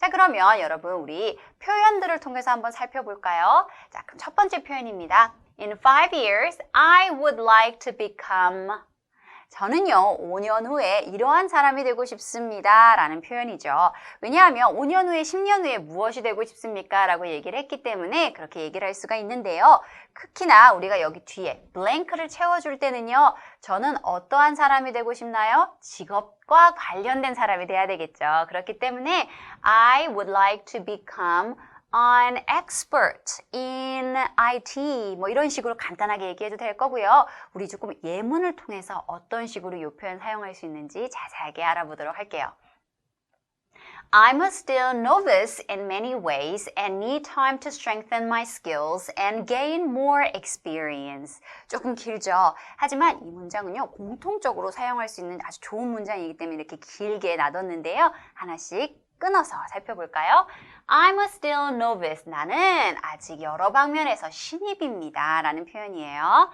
자, 그러면 여러분 우리 표현들을 통해서 한번 살펴볼까요? 자, 그럼 첫 번째 표현입니다. In five years, I would like to become 저는요, 5년 후에 이러한 사람이 되고 싶습니다. 라는 표현이죠. 왜냐하면 5년 후에, 10년 후에 무엇이 되고 싶습니까? 라고 얘기를 했기 때문에 그렇게 얘기를 할 수가 있는데요. 특히나 우리가 여기 뒤에 블랭크를 채워줄 때는요, 저는 어떠한 사람이 되고 싶나요? 직업과 관련된 사람이 돼야 되겠죠. 그렇기 때문에 I would like to become an expert in IT 뭐 이런 식으로 간단하게 얘기해도 될 거고요. 우리 조금 예문을 통해서 어떤 식으로 이 표현 사용할 수 있는지 자세하게 알아보도록 할게요. I'm a still novice in many ways and need time to strengthen my skills and gain more experience. 조금 길죠. 하지만 이 문장은요, 공통적으로 사용할 수 있는 아주 좋은 문장이기 때문에 이렇게 길게 놔뒀는데요. 하나씩 끊어서 살펴볼까요? I'm a still novice. 나는 아직 여러 방면에서 신입입니다. 라는 표현이에요.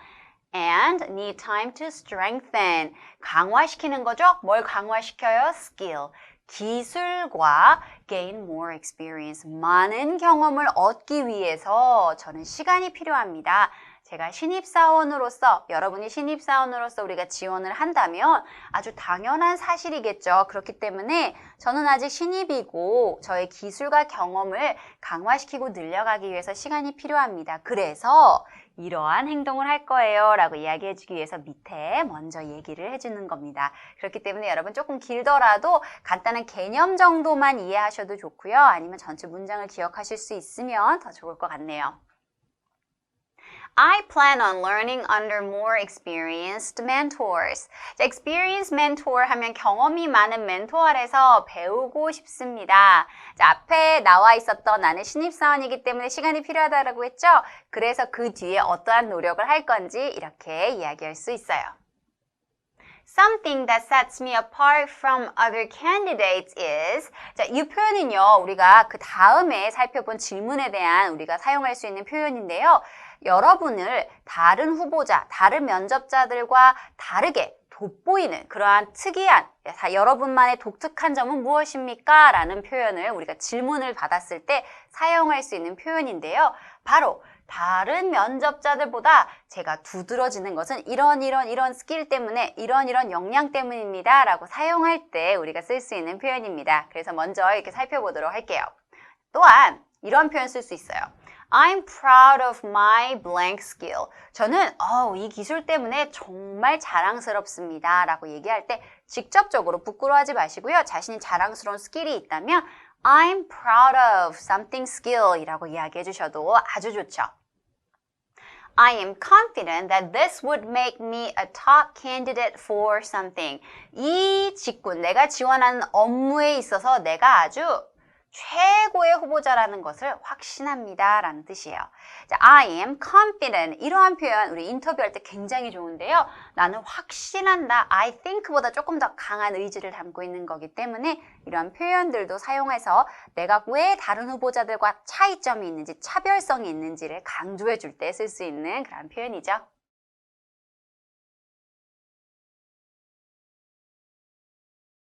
and need time to strengthen. 강화시키는 거죠? 뭘 강화시켜요? skill. 기술과 gain more experience. 많은 경험을 얻기 위해서 저는 시간이 필요합니다. 제가 신입사원으로서, 여러분이 신입사원으로서 우리가 지원을 한다면 아주 당연한 사실이겠죠. 그렇기 때문에 저는 아직 신입이고 저의 기술과 경험을 강화시키고 늘려가기 위해서 시간이 필요합니다. 그래서 이러한 행동을 할 거예요 라고 이야기해 주기 위해서 밑에 먼저 얘기를 해주는 겁니다. 그렇기 때문에 여러분 조금 길더라도 간단한 개념 정도만 이해하셔도 좋고요. 아니면 전체 문장을 기억하실 수 있으면 더 좋을 것 같네요. I plan on learning under more experienced mentors. 자, experienced mentor 하면 경험이 많은 멘토 아래서 배우고 싶습니다. 자, 앞에 나와 있었던 나는 신입사원이기 때문에 시간이 필요하다고 했죠? 그래서 그 뒤에 어떠한 노력을 할 건지 이렇게 이야기할 수 있어요. Something that sets me apart from other candidates is 자, 이 표현은요. 우리가 그 다음에 살펴본 질문에 대한 우리가 사용할 수 있는 표현인데요. 여러분을 다른 후보자, 다른 면접자들과 다르게 돋보이는 그러한 특이한 여러분만의 독특한 점은 무엇입니까? 라는 표현을 우리가 질문을 받았을 때 사용할 수 있는 표현인데요. 바로 다른 면접자들보다 제가 두드러지는 것은 이런 이런 이런 스킬 때문에 이런 이런 역량 때문입니다. 라고 사용할 때 우리가 쓸 수 있는 표현입니다. 그래서 먼저 이렇게 살펴보도록 할게요. 또한 이런 표현 쓸 수 있어요. I'm proud of my blank skill. 저는 어, 이 기술 때문에 정말 자랑스럽습니다. 라고 얘기할 때 직접적으로 부끄러워하지 마시고요. 자신이 자랑스러운 스킬이 있다면 I'm proud of something skill 이라고 이야기해 주셔도 아주 좋죠. I am confident that this would make me a top candidate for something. 이 직군, 내가 지원하는 업무에 있어서 내가 아주 최고의 후보자라는 것을 확신합니다. 라는 뜻이에요. 자, I am confident. 이러한 표현 우리 인터뷰할 때 굉장히 좋은데요. 나는 확신한다. I think보다 조금 더 강한 의지를 담고 있는 거기 때문에 이러한 표현들도 사용해서 내가 왜 다른 후보자들과 차이점이 있는지 차별성이 있는지를 강조해 줄 때 쓸 수 있는 그런 표현이죠.